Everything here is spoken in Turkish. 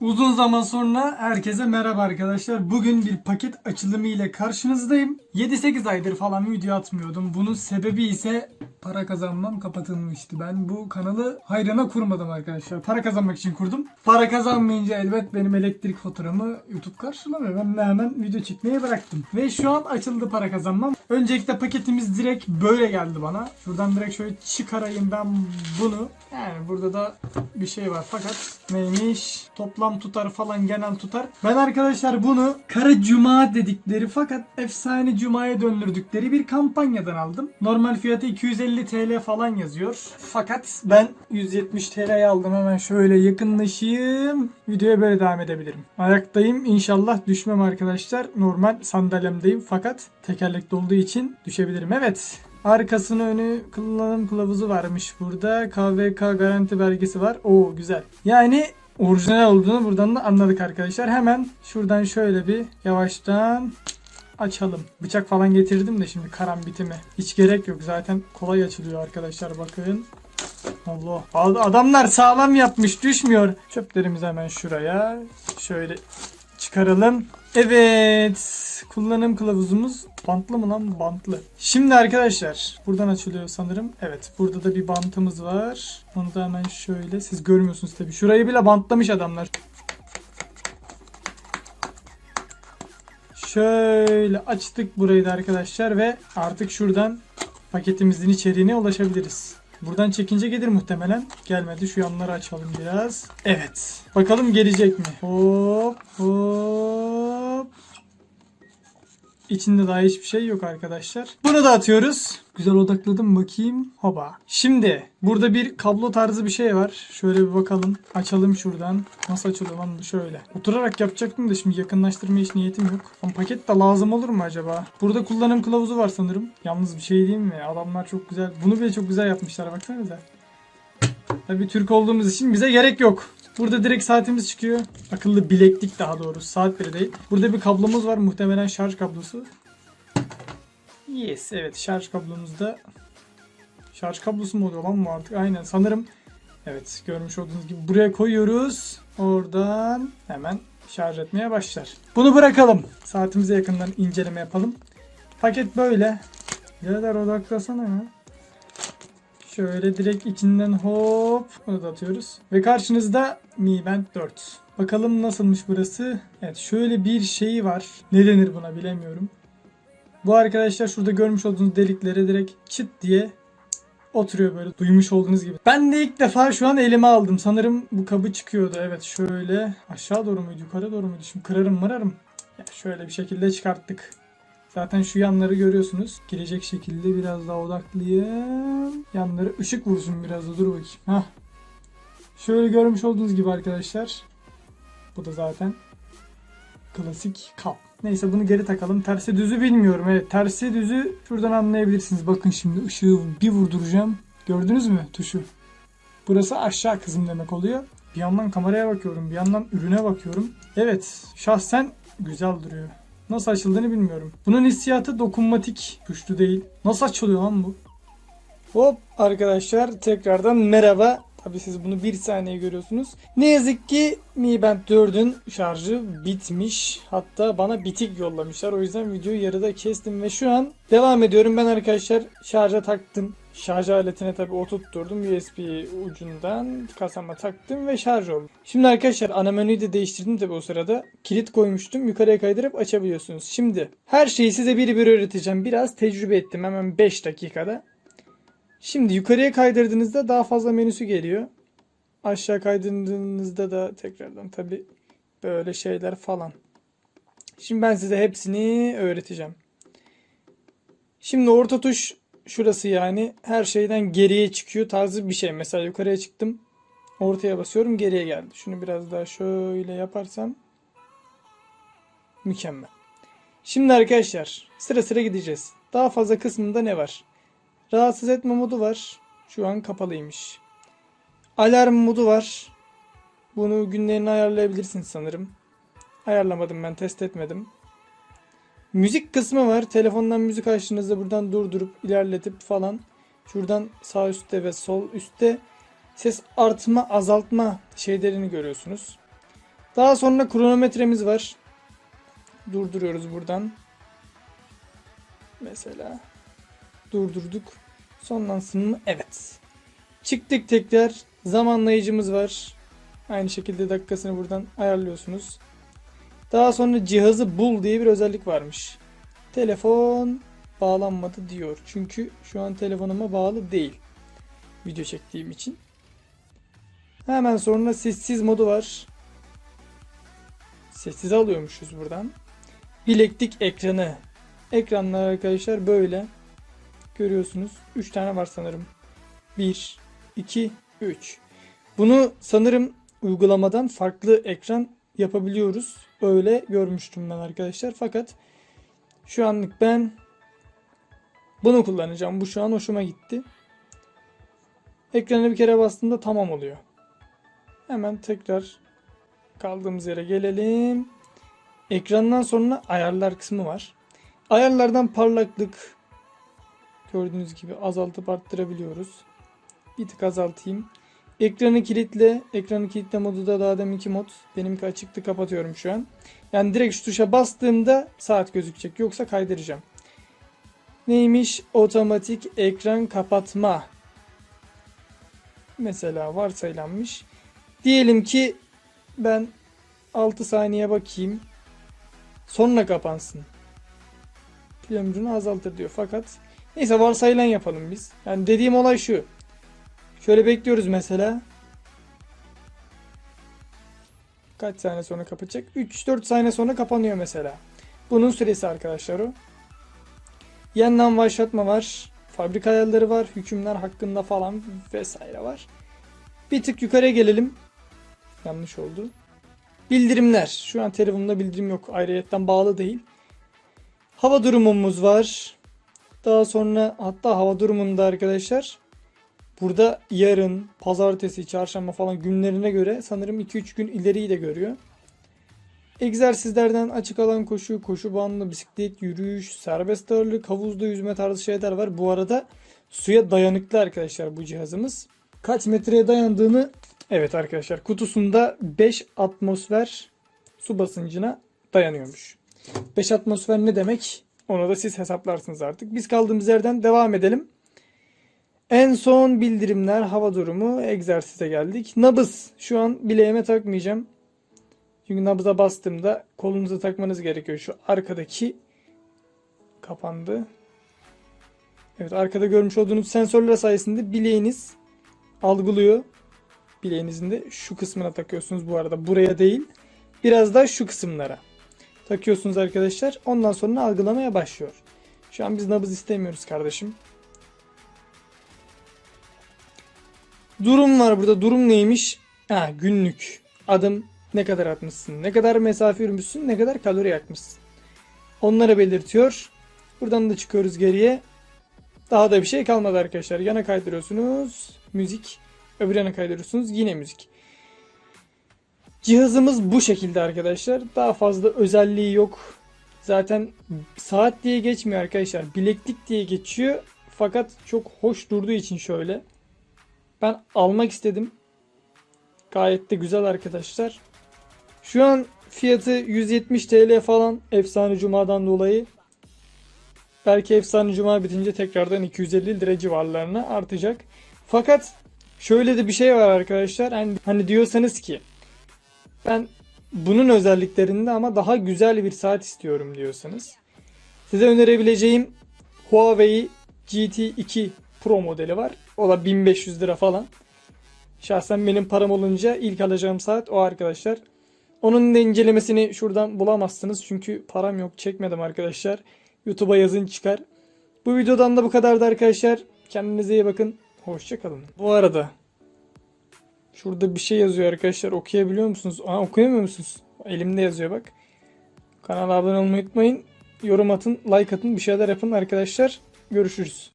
Uzun zaman sonra herkese merhaba arkadaşlar. Bugün bir paket açılımı ile karşınızdayım. 7-8 aydır falan video atmıyordum. Bunun sebebi ise para kazanmam kapatılmıştı. Ben bu kanalı hayrına kurmadım arkadaşlar. Para kazanmak için kurdum. Para kazanmayınca elbet benim elektrik faturamı YouTube karşılamıyor. Ben hemen video çekmeyi bıraktım. Ve şu an açıldı para kazanmam. Öncelikle paketimiz direkt böyle geldi bana. Şuradan direkt şöyle çıkarayım ben bunu. Yani burada da bir şey var fakat neymiş? Toplam tutar falan genel tutar. Ben arkadaşlar bunu Kara Cuma dedikleri fakat efsane Cuma'ya döndürdükleri bir kampanyadan aldım. Normal fiyatı 250 TL falan yazıyor. Fakat ben 170 TL'ye aldım. Hemen şöyle yakınlaşayım. Videoya böyle devam edebilirim. Ayaktayım. İnşallah düşmem arkadaşlar. Normal sandalyemdeyim fakat tekerlekli olduğu için düşebilirim. Evet. Arkasını önü kullanım kılavuzu varmış burada. KVK garanti belgesi var. Oo güzel. Yani orijinal olduğunu buradan da anladık arkadaşlar. Hemen şuradan şöyle bir yavaştan açalım. Bıçak falan getirdim de şimdi karambitimi. Hiç gerek yok zaten kolay açılıyor arkadaşlar bakın. Allah. Ad- Adamlar sağlam yapmış düşmüyor. Çöplerimizi hemen şuraya şöyle çıkaralım. Evet. Kullanım kılavuzumuz bantlı mı lan? Bantlı. Şimdi arkadaşlar buradan açılıyor sanırım. Evet. Burada da bir bantımız var. Onu da hemen şöyle. Siz görmüyorsunuz tabii. Şurayı bile bantlamış adamlar. Şöyle açtık burayı da arkadaşlar ve artık şuradan paketimizin içeriğine ulaşabiliriz. Buradan çekince gelir muhtemelen. Gelmedi. Şu yanları açalım biraz. Evet. Bakalım gelecek mi? Hop hop. İçinde daha hiçbir şey yok arkadaşlar. Bunu da atıyoruz. Güzel odakladım bakayım. Hoba. Şimdi burada bir kablo tarzı bir şey var. Şöyle bir bakalım. Açalım şuradan. Nasıl açılıyor lan şöyle. Oturarak yapacaktım da şimdi yakınlaştırma hiç niyetim yok. Ama paket de lazım olur mu acaba? Burada kullanım kılavuzu var sanırım. Yalnız bir şey diyeyim mi? Adamlar çok güzel. Bunu bile çok güzel yapmışlar baksanıza. Tabii Türk olduğumuz için bize gerek yok. Burada direkt saatimiz çıkıyor. Akıllı bileklik daha doğrusu. Saat bile değil. Burada bir kablomuz var. Muhtemelen şarj kablosu. Yes evet şarj kablomuzda. Şarj kablosu mu oluyor lan bu artık? Aynen sanırım. Evet görmüş olduğunuz gibi buraya koyuyoruz. Oradan hemen şarj etmeye başlar. Bunu bırakalım. Saatimize yakından inceleme yapalım. Paket böyle. Birader odaklasana ya. Şöyle direkt içinden hop bunu da atıyoruz. Ve karşınızda Mi Band 4. Bakalım nasılmış burası. Evet şöyle bir şey var. Ne denir buna bilemiyorum. Bu arkadaşlar şurada görmüş olduğunuz deliklere direkt çıt diye oturuyor böyle duymuş olduğunuz gibi. Ben de ilk defa şu an elime aldım. Sanırım bu kabı çıkıyordu. Evet şöyle aşağı doğru muydu yukarı doğru muydu? Şimdi kırarım mırarım. Ya şöyle bir şekilde çıkarttık. Zaten şu yanları görüyorsunuz. Girecek şekilde biraz daha odaklayayım. Yanları ışık vursun biraz da dur bakayım. Hah. Şöyle görmüş olduğunuz gibi arkadaşlar. Bu da zaten klasik kap. Neyse bunu geri takalım. Tersi düzü bilmiyorum. Evet tersi düzü şuradan anlayabilirsiniz. Bakın şimdi ışığı bir vurduracağım. Gördünüz mü tuşu? Burası aşağı kızım demek oluyor. Bir yandan kameraya bakıyorum. Bir yandan ürüne bakıyorum. Evet şahsen güzel duruyor. Nasıl açıldığını bilmiyorum. Bunun hissiyatı dokunmatik. Güçlü değil. Nasıl açılıyor lan bu? Hop arkadaşlar tekrardan merhaba. Tabii siz bunu bir saniye görüyorsunuz. Ne yazık ki Mi Band 4'ün şarjı bitmiş. Hatta bana bitik yollamışlar. O yüzden videoyu yarıda kestim ve şu an devam ediyorum. Ben arkadaşlar şarja taktım. Şarj aletine tabi oturtturdum. USB ucundan kasama taktım ve şarj oldu. Şimdi arkadaşlar ana menüyü de değiştirdim tabi o sırada. Kilit koymuştum. Yukarıya kaydırıp açabiliyorsunuz. Şimdi her şeyi size bir bir öğreteceğim. Biraz tecrübe ettim hemen 5 dakikada. Şimdi yukarıya kaydırdığınızda daha fazla menüsü geliyor. Aşağı kaydırdığınızda da tekrardan tabi böyle şeyler falan. Şimdi ben size hepsini öğreteceğim. Şimdi orta tuş şurası yani her şeyden geriye çıkıyor tarzı bir şey. Mesela yukarıya çıktım. Ortaya basıyorum geriye geldi. Şunu biraz daha şöyle yaparsam mükemmel. Şimdi arkadaşlar sıra sıra gideceğiz. Daha fazla kısmında ne var? Rahatsız etme modu var. Şu an kapalıymış. Alarm modu var. Bunu günlerini ayarlayabilirsiniz sanırım. Ayarlamadım ben test etmedim. Müzik kısmı var. Telefondan müzik açtığınızda buradan durdurup ilerletip falan. Şuradan sağ üstte ve sol üstte ses artma azaltma şeylerini görüyorsunuz. Daha sonra kronometremiz var. Durduruyoruz buradan. Mesela durdurduk. Sonlansın mı? Evet. Çıktık tekrar. Zamanlayıcımız var. Aynı şekilde dakikasını buradan ayarlıyorsunuz. Daha sonra cihazı bul diye bir özellik varmış. Telefon bağlanmadı diyor. Çünkü şu an telefonuma bağlı değil. Video çektiğim için. Hemen sonra sessiz modu var. Sessiz alıyormuşuz buradan. Bileklik ekranı. Ekranlar arkadaşlar böyle. Görüyorsunuz. 3 tane var sanırım. 1, 2, 3. Bunu sanırım uygulamadan farklı ekran yapabiliyoruz. Öyle görmüştüm ben arkadaşlar. Fakat şu anlık ben bunu kullanacağım. Bu şu an hoşuma gitti. Ekrana bir kere bastığımda tamam oluyor. Hemen tekrar kaldığımız yere gelelim. Ekrandan sonra ayarlar kısmı var. Ayarlardan parlaklık gördüğünüz gibi azaltıp arttırabiliyoruz. Bir tık azaltayım. Ekranı kilitle. Ekranı kilitle modu da daha deminki mod. Benimki açıktı kapatıyorum şu an. Yani direkt şu tuşa bastığımda saat gözükecek. Yoksa kaydıracağım. Neymiş? Otomatik ekran kapatma. Mesela varsayılanmış. Diyelim ki ben 6 saniye bakayım. Sonra kapansın. Pil ömrünü azaltır diyor. Fakat neyse varsayılan yapalım biz. Yani dediğim olay şu. Şöyle bekliyoruz mesela. Kaç saniye sonra kapatacak? 3-4 saniye sonra kapanıyor mesela. Bunun süresi arkadaşlar o. Yeniden başlatma var. Fabrika ayarları var. Hükümler hakkında falan vesaire var. Bir tık yukarıya gelelim. Yanlış oldu. Bildirimler. Şu an telefonumda bildirim yok. Ayrıyetten bağlı değil. Hava durumumuz var. Daha sonra hatta hava durumunda arkadaşlar burada yarın, pazartesi, çarşamba falan günlerine göre sanırım 2-3 gün ileriyi de görüyor. Egzersizlerden açık alan koşu, koşu bandı, bisiklet, yürüyüş, serbest ağırlık, havuzda yüzme tarzı şeyler var. Bu arada suya dayanıklı arkadaşlar bu cihazımız. Kaç metreye dayandığını evet arkadaşlar kutusunda 5 atmosfer su basıncına dayanıyormuş. 5 atmosfer ne demek? Onu da siz hesaplarsınız artık. Biz kaldığımız yerden devam edelim. En son bildirimler, hava durumu, egzersize geldik. Nabız. Şu an bileğime takmayacağım. Çünkü nabıza bastığımda kolunuza takmanız gerekiyor. Şu arkadaki kapandı. Evet arkada görmüş olduğunuz sensörler sayesinde bileğiniz algılıyor. Bileğinizin de şu kısmına takıyorsunuz bu arada. Buraya değil. Biraz daha şu kısımlara takıyorsunuz arkadaşlar. Ondan sonra algılamaya başlıyor. Şu an biz nabız istemiyoruz kardeşim. Durum var burada. Durum neymiş? Ha, günlük. Adım ne kadar atmışsın, ne kadar mesafe yürümüşsün, ne kadar kalori yakmışsın. Onları belirtiyor. Buradan da çıkıyoruz geriye. Daha da bir şey kalmadı arkadaşlar. Yana kaydırıyorsunuz. Müzik. Öbür yana kaydırıyorsunuz. Yine müzik. Cihazımız bu şekilde arkadaşlar. Daha fazla özelliği yok. Zaten saat diye geçmiyor arkadaşlar. Bileklik diye geçiyor. Fakat çok hoş durduğu için şöyle. Ben almak istedim. Gayet de güzel arkadaşlar. Şu an fiyatı 170 TL falan Efsane Cuma'dan dolayı. Belki Efsane Cuma bitince tekrardan 250 lira civarlarına artacak. Fakat şöyle de bir şey var arkadaşlar. Hani, hani diyorsanız ki ben bunun özelliklerinde ama daha güzel bir saat istiyorum diyorsanız. Size önerebileceğim Huawei GT2 Pro modeli var. O da 1500 lira falan. Şahsen benim param olunca ilk alacağım saat o arkadaşlar. Onun da incelemesini şuradan bulamazsınız. Çünkü param yok çekmedim arkadaşlar. YouTube'a yazın çıkar. Bu videodan da bu kadardı arkadaşlar. Kendinize iyi bakın. Hoşçakalın. Bu arada şurada bir şey yazıyor arkadaşlar. Okuyabiliyor musunuz? Aa, okuyamıyor musunuz? Elimde yazıyor bak. Kanala abone olmayı unutmayın. Yorum atın, like atın, bir şeyler yapın arkadaşlar. Görüşürüz.